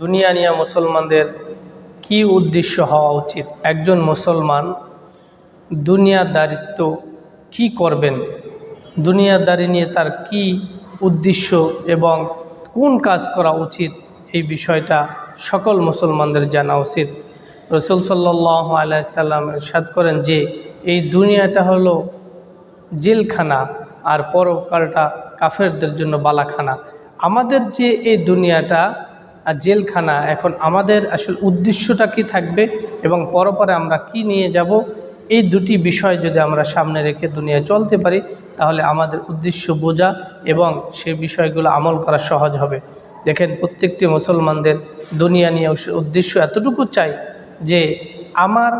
দুনিয়া নিয়ে মুসলমানদের কি উদ্দেশ্য হওয়া উচিত? একজন মুসলমান দুনিয়াদারিত্ব কি করবেন? দুনিয়াদারি নিয়ে তার কি উদ্দেশ্য এবং কোন কাজ করা উচিত? এই বিষয়টা সকল মুসলমানদের জানা উচিত। রসুল সাল্লাহ আলাইসাল্লাম সাদ করেন যে, এই দুনিয়াটা হলো জেলখানা আর পরকালটা কাফেরদের জন্য বালাখানা। আমাদের যে এই দুনিয়াটা জেলখানা, এখন আমাদের আসল উদ্দেশ্যটা কি থাকবে এবং পরপরে আমরা কি নিয়ে যাব, এই দুটি বিষয় যদি আমরা সামনে রেখে দুনিয়ায় চলতে পারি, তাহলে আমাদের উদ্দেশ্য বোঝা এবং সে বিষয়গুলো আমল করা সহজ হবে দেখেন, প্রত্যেকটি মুসলমানদের দুনিয়া নিয়ে উদ্দেশ্য এতটুকু চাই যে আমার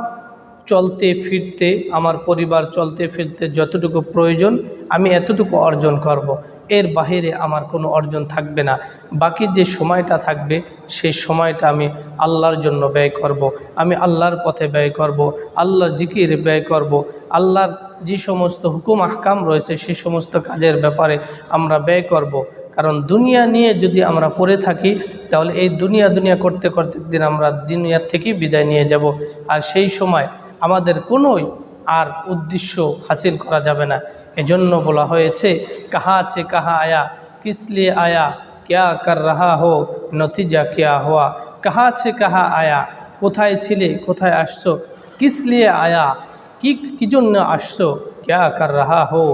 চলতে ফিরতে, আমার পরিবার চলতে ফিরতে যতটুকু প্রয়োজন, আমি এতটুকু অর্জন করব। এর বাহিরে আমার কোনো অর্জন থাকবে না বাকি যে সময়টা থাকবে সেই সময়টা আমি আল্লাহর জন্য ব্যয় করব। আমি আল্লাহর পথে ব্যয় করব। আল্লাহর জিকির ব্যয় করব। আল্লাহর যে সমস্ত হুকুম, আহকাম রয়েছে, সে সমস্ত কাজের ব্যাপারে আমরা ব্যয় করব। কারণ দুনিয়া নিয়ে যদি আমরা পড়ে থাকি, তাহলে এই দুনিয়া দুনিয়া করতে করতে দিন আমরা দুনিয়ার থেকেই বিদায় নিয়ে যাব আর সেই সময় আমাদের কোনোই আর উদ্দেশ্য হাসিল করা যাবে না। এজন্য বলা হয়েছে, কাহা আছে কাহা আয়া, কিস লিয়ে আয়া, ক্যা কর রাহা হো নতিজা ক্যা হওয়া কাহা আছে কাহা আয়া, কোথায় ছিলে, কোথায় আসছো, কিস লিয়ে আয়া, কি, কী জন্য আসছো, ক্যা কর রাহা হো,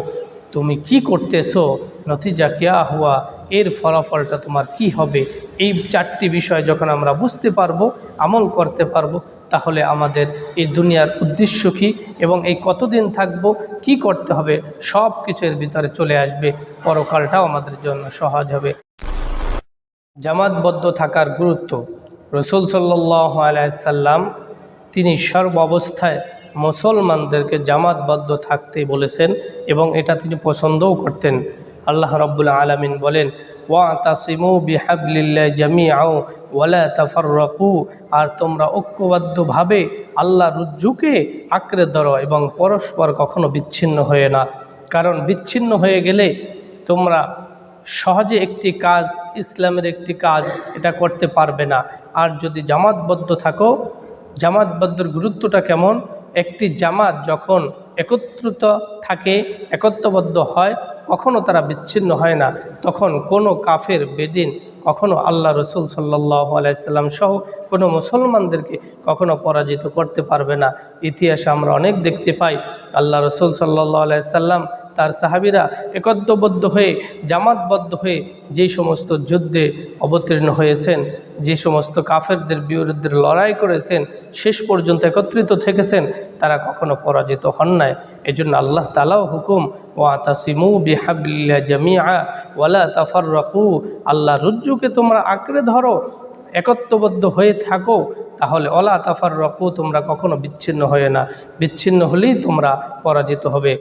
তুমি কি করতেছো নতিজা ক্যা হওয়া এর ফলাফলটা তোমার কি হবে এই চারটি বিষয় যখন আমরা বুঝতে পারব, আমল করতে পারব, তাহলে আমাদের এই দুনিয়ার উদ্দেশ্য কী এবং এই কতদিন থাকব, কি করতে হবে, সব কিছুর ভিতরে চলে আসবে। পরকালটাও আমাদের জন্য সহজ হবে। জামাতবদ্ধ থাকার গুরুত্ব। রসুল সাল্লাহ আলাইসাল্লাম তিনি সর্ব অবস্থায় মুসলমানদেরকে জামাতবদ্ধ থাকতে বলেছেন এবং এটা তিনি পছন্দও করতেন। আল্লাহ রব্বুল আলমিন বলেন ওয়া তাসিমু বিহাবলিল্লাহ জামি আও ওয়ালা তাফাররকু আর তোমরা ঐক্যবদ্ধভাবে আল্লাহ রুজ্জুকে আঁকড়ে ধরো এবং পরস্পর কখনো বিচ্ছিন্ন হয়ে না। কারণ বিচ্ছিন্ন হয়ে গেলে তোমরা সহজে একটি কাজ, ইসলামের একটি কাজ এটা করতে পারবে না। আর যদি জামাতবদ্ধ থাকো, জামাতবদ্ধর গুরুত্বটা কেমন? একটি জামাত যখন একত্রিত থাকে একত্রবদ্ধ হয় কখনো তারা বিচ্ছিন্ন হয় না। তখন কোনো কাফের বেদিন কখনো আল্লাহ রসুল সাল্লাহ আলাইসাল্লাম সহ কোনো মুসলমানদেরকে কখনো পরাজিত করতে পারবে না। ইতিহাসে আমরা অনেক দেখতে পাই, আল্লাহ রসুল সাল্লাহ আলাইসাল্লাম তার সাহাবিরা একত্রবদ্ধ হয়ে, জামাতবদ্ধ হয়ে যে সমস্ত যুদ্ধে অবতীর্ণ হয়েছেন, যে সমস্ত কাফেরদের বিরুদ্ধে লড়াই করেছেন, শেষ পর্যন্ত একত্রিত থেকেছেন, তারা কখনো পরাজিত হন নাই। এজন্য আল্লাহ তালাও হুকুম ওয়া তাসিমু বিহাবিল্লা জামিয়া ওয়ালা তাফার রকু আল্লাহ রুজ্জুকে তোমরা আঁকড়ে ধরো একত্রবদ্ধ হয়ে থাকো, তাহলে অলা তাফার রকু তোমরা কখনো বিচ্ছিন্ন হয়ে না। বিচ্ছিন্ন হলেই তোমরা পরাজিত হবে।